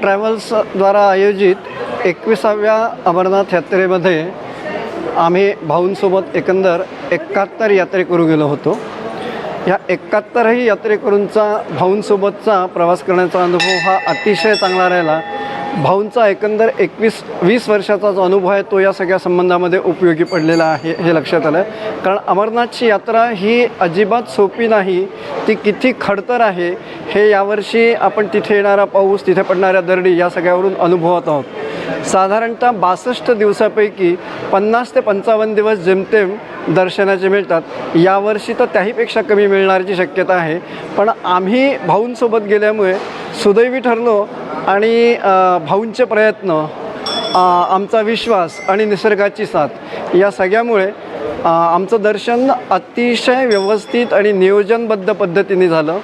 ट्रॅव्हल्सद्वारा आयोजित एकविसाव्या अमरनाथ यात्रेमध्ये आम्ही भाऊंसोबत एकंदर एकाहत्तर यात्रेकरू गेलो होतो. ह्या एकाहत्तरही यात्रेकरूंचा भाऊंसोबतचा प्रवास करण्याचा अनुभव हा अतिशय चांगला राहिला. भाऊंचा एकंदर एकवीस वीस वर्षाचा जो अनुभव आहे तो या सगळ्या संबंधामध्ये उपयोगी पडलेला आहे हे लक्षात आलं कारण अमरनाथची यात्रा ही अजिबात सोपी नाही ती किती खडतर आहे हे यावर्षी आपण तिथे येणारा पाऊस तिथे पडणाऱ्या दरडी या सगळ्यावरून अनुभवत आहोत. साधारणतः बासष्ट दिवसापैकी पन्नास ते पंचावन्न दिवस जेमतेम दर्शनाचे मिळतात. यावर्षी तर त्याहीपेक्षा कमी मिळणाऱ्याची शक्यता आहे. पण आम्ही भाऊंसोबत गेल्यामुळे सुदैवी ठरलो आणि भाऊंचे प्रयत्न आमचा विश्वास आणि निसर्गाची साथ या सगळ्यामुळे आमचं दर्शन अतिशय व्यवस्थित आणि नियोजनबद्ध पद्धतीने झालं.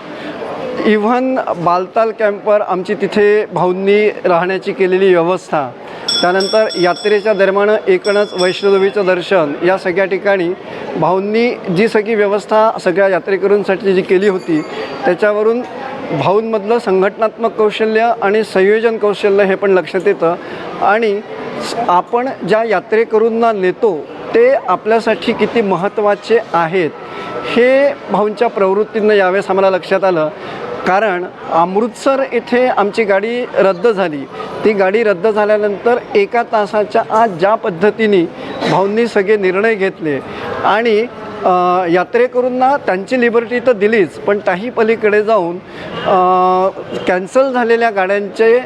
इव्हन बालताल कॅम्पवर आमची तिथे भाऊंनी राहण्याची केलेली व्यवस्था. त्यानंतर यात्रेच्या दरम्यान एकणच वैष्णोदेवीचं दर्शन या सगळ्या ठिकाणी भाऊंनी जी सगळी व्यवस्था सगळ्या यात्रेकरूंसाठी जी केली होती त्याच्यावरून भाऊंमधलं संघटनात्मक कौशल्य आणि संयोजन कौशल्य हे पण लक्षात येतं. आणि आपण ज्या यात्रेकरूंना नेतो ते आपल्यासाठी किती महत्त्वाचे आहेत हे भाऊंच्या प्रवृत्तींना यावेळेस आम्हाला लक्षात आलं. कारण अमृतसर येथे आमची गाडी रद्द झाली. ती गाडी रद्द झाल्यानंतर एका तासाच्या आज ज्या पद्धतीने भाऊंनी सगळे निर्णय घेतले आणि यात्रेकरूंना त्यांची लिबर्टी तर दिलीच पण त्याही पलीकडे जाऊन कॅन्सल झालेल्या गाड्यांचे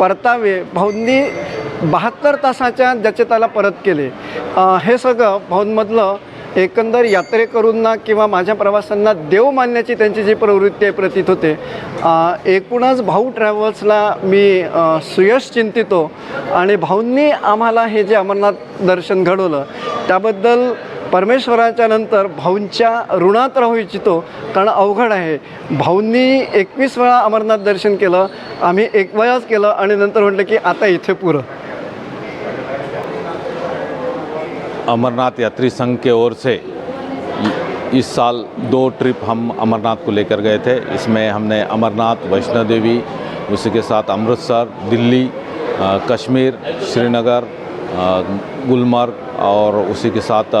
परतावे भाऊंनी बहात्तर तासाच्या ज्याचे त्याला परत केले. हे सगळं भाऊंमधलं एकंदर यात्रेकरूंना किंवा माझ्या प्रवासांना देव मानण्याची त्यांची जी प्रवृत्ती आहे प्रतीत होते. एकूणच भाऊ ट्रॅव्हल्सला मी सुयश चिंतितो आणि भाऊंनी आम्हाला हे जे अमरनाथ दर्शन घडवलं त्याबद्दल परमेश्वराच्या नंतर भाऊंच्या ऋणात राहू इच्छितो कारण अवघड आहे. भाऊंनी एकवीस वेळा अमरनाथ दर्शन केलं आम्ही एक वेळाच केलं आणि नंतर म्हटलं की आता इथे पुरं. अमरनाथ यात्री संघ के ओर से इस साल दो ट्रिप हम अमरनाथ को लेकर गए थे। इसमें हमने अमरनाथ वैष्णो देवी उसी के साथ अमृतसर, दिल्ली कश्मीर, श्रीनगर गुलमर्ग और उसी के साथ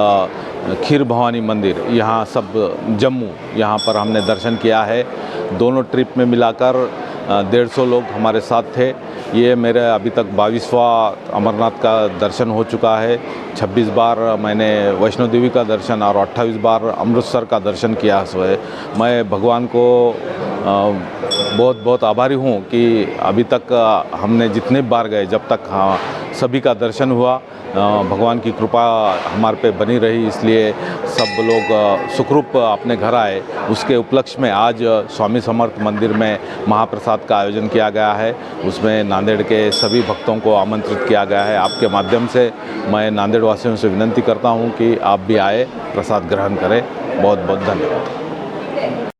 खीर भवानी मंदिर। यहाँ सब जम्मू यहाँ पर हमने दर्शन किया है। दोनों ट्रिप में मिलाकर डेढ़ सौ लोग हमारे साथ थे। ये मेरे अभी तक बाईसवा अमरनाथ का दर्शन हो चुका है। 26 बार मैंने वैष्णो देवी का दर्शन और 28 बार अमृतसर का दर्शन किया है। मैं भगवान को बहुत बहुत आभारी हूँ कि अभी तक हमने जितने बार गए, जब तक हाँ सभी का दर्शन हुआ। भगवान की कृपा हमारे पे बनी रही, इसलिए सब लोग सुखरूप अपने घर आए। उसके उपलक्ष्य में आज स्वामी समर्थ मंदिर में महाप्रसाद का आयोजन किया गया है। उसमें नांदेड़ के सभी भक्तों को आमंत्रित किया गया है। आपके माध्यम से मैं नांदेड़ वासियों से विनंती करता हूँ कि आप भी आए, प्रसाद ग्रहण करें। बहुत बहुत धन्यवाद।